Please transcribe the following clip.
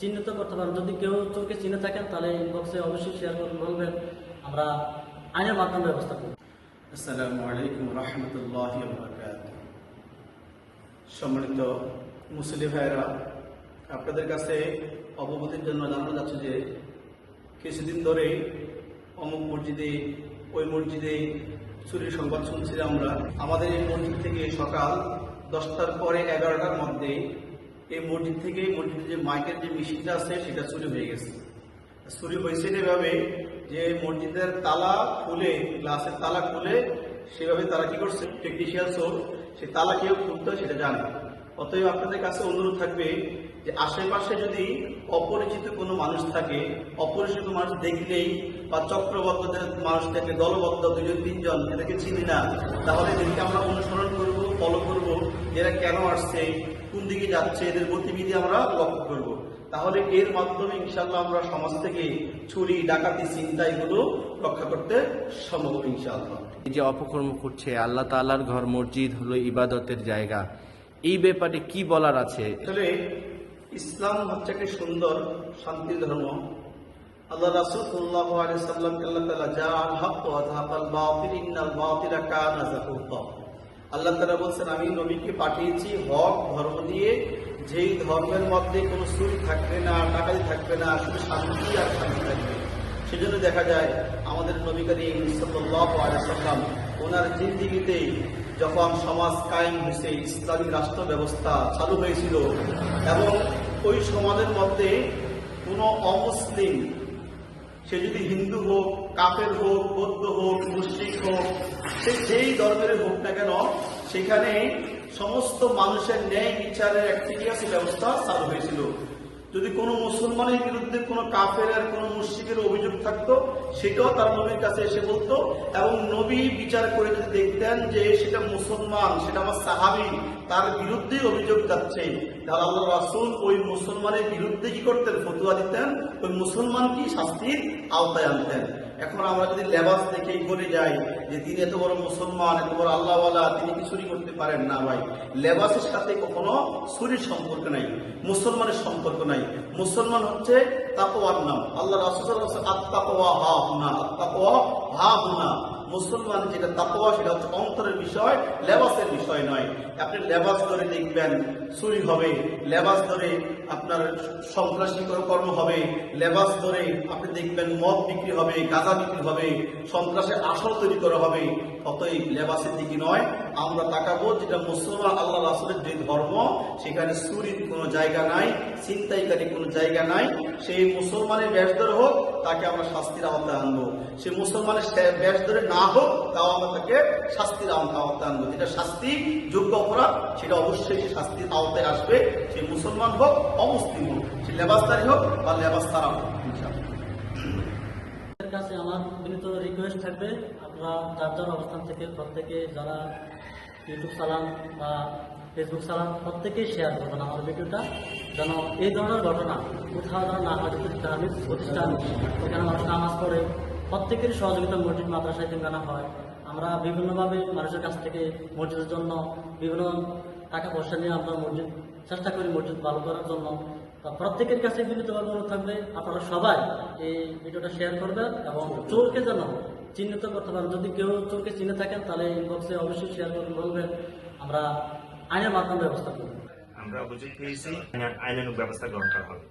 চিহ্নিত করতে পারেন। যদি কেউ চোরকে চিনে থাকেন, তাহলে ইনবক্সে অবশ্যই শেয়ার করবেন বলবেন। আমরা আইনের মাধ্যমে ব্যবস্থা করব আসসালামু আলাইকুম রহমতুল্লাহ সম্মানিত মুসলিম ভাইয়েরা, আপনাদের কাছে অবগতির জন্য জানানো যাচ্ছে যে, কিছুদিন ধরে অমুক মসজিদে, ওই মসজিদে চুরির সংবাদ শুনছিলাম আমরা। আমাদের এই মসজিদ থেকে সকাল দশটার পরে এগারোটার মধ্যে এই মসজিদ থেকে মসজিদের যে মাইকের যে মেশিনটা আছে, সেটা চুরি হয়ে গেছে। চুরি হয়েছে এভাবে যে মসজিদের তালা খুলে, গ্লাসের তালা খুলে, সেভাবে তারা কি করছে? টেকনিশিয়ান চোর সে তালা কেউ খুলতে সেটা জানে। অতএব আপনাদের কাছে অনুরোধ থাকবে যে আশেপাশে যদি অপরিচিত কোনো মানুষ থাকে, অপরিচিত মানুষ দেখলেই বা চক্রবদ্ধদের মানুষ থাকে দলবদ্ধ দুজন, তিনজন, এদেরকে চিনি না, তাহলে এদেরকে আমরা অনুসরণ ফলো করব এরা কেন আসছে কোন দিকে যাচ্ছে এদের গতিবিধি আমরা লক্ষ্য করব। তাহলে এর মাধ্যমে ইনশাল্লাহ আমরা সমাজ থেকে চুরি ডাকাতি চিন্তা এগুলো রক্ষা করতে সম্ভব ইনশাআল্লাহ। এই যে অপকর্ম করছে আল্লাহ তাআলার ঘর মসজিদ হলো ইবাদতের জায়গা। এই ব্যাপারে কি বলার আছে? আসলে ইসলাম হচ্ছে একটি সুন্দর শান্তি ধর্ম। আল্লাহ রাসূল সাল্লাল্লাহু আলাইহি সাল্লামকে আল্লাহ তাআলা যা আল হক ওয়া যাহাকাল বাতিল ইন্নাল বাতিলা কানা যাহুকা আল্লাহ তাআলা বলছেন, আমি নবীকে পাঠিয়েছি হক, ধর্ম দিয়ে। যেই ধর্মের মধ্যে কোনো চুরি থাকবে না ডাকাতি থাকবে না, শুধু শান্তি আর শান্তি থাকবে। সেজন্য দেখা যায়, আমাদের নবী করিম সাল্লাল্লাহু আলাইহি সাল্লাম, ওনার জিন্দিগিতে যখন সমাজ কায়েম হয়েছে, ইসলামী রাষ্ট্র ব্যবস্থা চালু হয়েছিল, এবং ওই সমাজের মধ্যে কোনো অমুসলিম সে যদি হিন্দু হোক, কাফের হোক, বৌদ্ধ হোক, মুসলিম হোক, সে যেই ধর্মের হোক না কেন, সেখানে সমস্ত মানুষের ন্যায় বিচারের একটি ব্যবস্থা চালু হয়েছিল। যদি কোনো মুসলমানের বিরুদ্ধে কোনো কাফের আর কোনো মসজিদের অভিযোগ থাকতো, সেটাও তার নবীর কাছে এসে বলতো, এবং নবী বিচার করে যদি দেখতেন যে সেটা মুসলমান, সেটা আমার সাহাবি, তার বিরুদ্ধে অভিযোগ যাচ্ছে, তাহলে আল্লাহ রাসুল ওই মুসলমানের বিরুদ্ধে কি করতেন, ফতুয়া দিতেন? ওই মুসলমানকেই শাস্তির আওতায় আনতেন। এখন আমরা যদি লেবাস দেখেই করে যাই যে তিনি এত বড় মুসলমান, এত বড় আল্লাহওয়ালা, তিনি কি চুরি করতে পারেন? না ভাই। লেবাসের সাথে কখনো চুরির সম্পর্ক নাই, মুসলমানের সম্পর্ক নাই। মুসলমান হচ্ছে তাকওয়ার নাম। আল্লাহ রাসূল আত্তাকওয়া হা হুনা আত্তাকওয়া হা হুনা মুসলমান যেটা তাকওয়া, সেটা হচ্ছে অন্তরের বিষয়, লেবাসের বিষয় নয়। আপনি লেবাস ধরে দেখবেন, চুরি হবে, লেবাস ধরে আপনার সন্ত্রাসী কর্ম হবে, লেবাস ধরে আপনি দেখবেন মদ বিক্রি হবে, গাঁজা বিক্রি হবে সন্ত্রাসের আসর তৈরি করা হবে। অতএব লেবাসের দিকে নয়, আমরা তাকাবো যেটা মুসলমান আল্লাহ রাসুলের যে ধর্ম, সেখানে চুরির কোনো জায়গা নাই, ছিনতাইকারী কোনো জায়গা নাই। সেই মুসলমানের ব্যাস ধরে হোক, তাকে আমরা শাস্তির আওতায় আনব। সে মুসলমানের ব্যাস ধরে না হোক, তাও আমরা তাকে শাস্তির আওতা- আওতায় আনব যেটা শাস্তি, যোগ্য অপরাধ, সেটা অবশ্যই সে শাস্তির আওতায় আসবে। সে মুসলমান হোক, অমুসলিম হোক, সে লেবাসদারি হোক বা লেবাসতারা হোক কাছে আমার বিনীত রিকোয়েস্ট থাকবে, আপনারা যার যার অবস্থান থেকে প্রত্যেকে যারা ইউটিউব চালান বা ফেসবুক চালান প্রত্যেকেই শেয়ার করবেন আমার ভিডিওটা, যেন এই ধরনের ঘটনা কোথাও যেন না হয় যদি প্রতিষ্ঠান ওখানে মানুষ নামাজ পড়ে প্রত্যেকের সহযোগিতা মসজিদ মাদ্রাসায় কেনা হয়? আমরা বিভিন্নভাবে মানুষের কাছ থেকে মসজিদের জন্য বিভিন্ন টাকা পয়সা নিয়ে আমরা মসজিদ, চেষ্টা করি মসজিদ ভালো করার জন্য। প্রত্যেকের কাছে বিনীতভাবে অনুরোধ থাকবে, আপনারা সবাই এই ভিডিওটা শেয়ার করবেন এবং চোরকে যেন চিহ্নিত করতে পারেন। যদি কেউ চোরকে চিনে থাকেন, তাহলে ইনবক্সে অবশ্যই শেয়ার করবেন, বলবেন, আমরা আইনের মাধ্যমে ব্যবস্থা করব। আমরা অভিযোগ পেয়েছি আইনানুগ ব্যবস্থা গ্রহণ করা হবে।